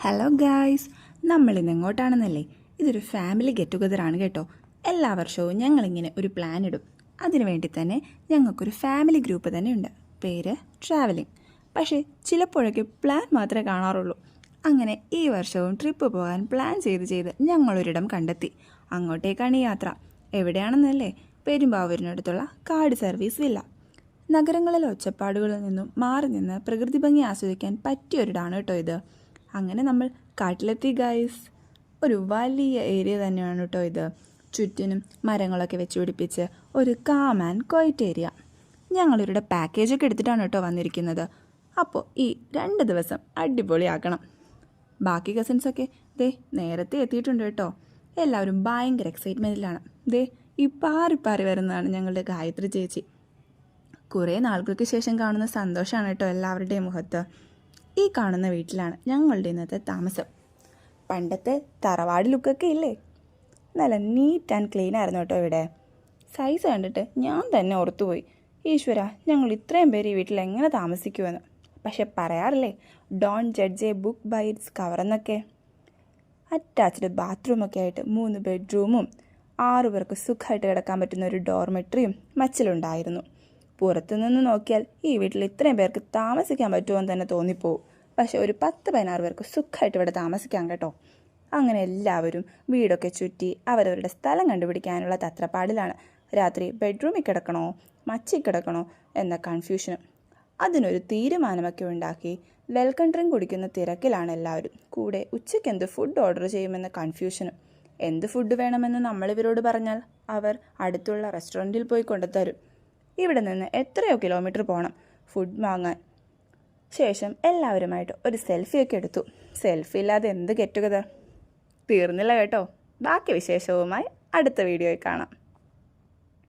Hello guys നമ്മളിന്ന് എങ്ങോട്ടാണെന്നല്ലേ? ഇതൊരു family get together ആണ് കേട്ടോ. എല്ലാ വർഷവും ഞങ്ങളിങ്ങനെ ഒരു പ്ലാൻ ഇടും. അതിനു വേണ്ടി തന്നെ ഞങ്ങൾക്കൊരു ഫാമിലി ഗ്രൂപ്പ് തന്നെ ഉണ്ട്. പേര് ട്രാവലിംഗ് പക്ഷേ ചിലപ്പോഴൊക്കെ പ്ലാൻ മാത്രമേ കാണാറുള്ളൂ. അങ്ങനെ ഈ വർഷവും ട്രിപ്പ് പോകാൻ പ്ലാൻ ചെയ്ത് ചെയ്ത് ഞങ്ങളൊരിടം കണ്ടെത്തി. അങ്ങോട്ടേക്കാണ് ഈ യാത്ര. എവിടെയാണെന്നല്ലേ? പെരുമ്പാവൂരിനടുത്തുള്ള കാർഡ് സർവീസ് വില്ല നഗരങ്ങളിലെ ഒച്ചപ്പാടുകളിൽ നിന്നും മാറി നിന്ന് പ്രകൃതി ഭംഗി ആസ്വദിക്കാൻ പറ്റിയൊരിടാണ് കേട്ടോ ഇത്. അങ്ങനെ നമ്മൾ കാട്ടിലെത്തി ഗൈസ് ഒരു വലിയ ഏരിയ തന്നെയാണ് കേട്ടോ ഇത്. ചുറ്റിനും മരങ്ങളൊക്കെ വെച്ച് പിടിപ്പിച്ച് ഒരു കാം ആൻഡ് ക്വൈറ്റ് ഏരിയ ഞങ്ങളിവരുടെ പാക്കേജൊക്കെ എടുത്തിട്ടാണ് കേട്ടോ വന്നിരിക്കുന്നത്. അപ്പോൾ ഈ രണ്ട് ദിവസം അടിപൊളിയാക്കണം. ബാക്കി കസിൻസൊക്കെ ദേ നേരത്തെ എത്തിയിട്ടുണ്ട് കേട്ടോ എല്ലാവരും ഭയങ്കര എക്സൈറ്റ്മെന്റിലാണ് ദേ ഈ പാറി പാറി വരുന്നതാണ് ഞങ്ങളുടെ ഗായത്രി ചേച്ചി. കുറേ നാളുകൾക്ക് ശേഷം കാണുന്ന സന്തോഷമാണ് കേട്ടോ എല്ലാവരുടെയും മുഖത്ത്. ഈ കാണുന്ന വീട്ടിലാണ് ഞങ്ങളുടെ ഇന്നത്തെ താമസം. പണ്ടത്തെ തറവാട് ലുക്കൊക്കെ ഇല്ലേ? നല്ല നീറ്റ് ആൻഡ് ക്ലീൻ ആയിരുന്നു കേട്ടോ ഇവിടെ. സൈസ് കണ്ടിട്ട് ഞാൻ തന്നെ ഓർത്തുപോയി ഈശ്വര ഞങ്ങൾ ഇത്രയും പേര് ഈ വീട്ടിൽ എങ്ങനെ താമസിക്കുമെന്ന്. പക്ഷെ പറയാറില്ലേ don't judge a book by its cover എന്നൊക്കെ അറ്റാച്ച്ഡ് ബാത്റൂമൊക്കെ ആയിട്ട് മൂന്ന് ബെഡ്റൂമും ആറു പേർക്ക് സുഖമായിട്ട് കിടക്കാൻ പറ്റുന്ന ഒരു ഡോർമെട്രിയും മച്ചിലുണ്ടായിരുന്നു. പുറത്തു നിന്ന് നോക്കിയാൽ ഈ വീട്ടിൽ ഇത്രയും പേർക്ക് താമസിക്കാൻ പറ്റുമോ എന്ന് തന്നെ തോന്നിപ്പോവും. പക്ഷേ ഒരു പത്ത് പതിനാറ് പേർക്ക് സുഖമായിട്ട് ഇവിടെ താമസിക്കാം കേട്ടോ. അങ്ങനെ എല്ലാവരും വീടൊക്കെ ചുറ്റി അവരവരുടെ സ്ഥലം കണ്ടുപിടിക്കാനുള്ള തത്രപ്പാടിലാണ്. രാത്രി ബെഡ്റൂമിൽ കിടക്കണോ മച്ചി കിടക്കണോ എന്ന കൺഫ്യൂഷനും അതിനൊരു തീരുമാനമൊക്കെ ഉണ്ടാക്കി വെൽക്കം ഡ്രിങ്ക് കുടിക്കുന്ന തിരക്കിലാണ് എല്ലാവരും. കൂടെ ഉച്ചയ്ക്ക് എന്ത് ഫുഡ് ഓർഡർ ചെയ്യുമെന്ന കൺഫ്യൂഷനും. എന്ത് ഫുഡ് വേണമെന്ന് നമ്മളിവരോട് പറഞ്ഞാൽ അവർ അടുത്തുള്ള റെസ്റ്റോറന്റിൽ പോയി കൊണ്ടുതരും. ഇവിടെ നിന്ന് എത്രയോ കിലോമീറ്റർ പോകണം ഫുഡ് വാങ്ങാൻ. ശേഷം എല്ലാവരുമായിട്ട് ഒരു സെൽഫിയൊക്കെ എടുത്തു. സെൽഫി ഇല്ലാതെ എന്ത് കെറ്റുകത തീർന്നില്ല കേട്ടോ. ബാക്കി വിശേഷവുമായി അടുത്ത വീഡിയോയിൽ കാണാം.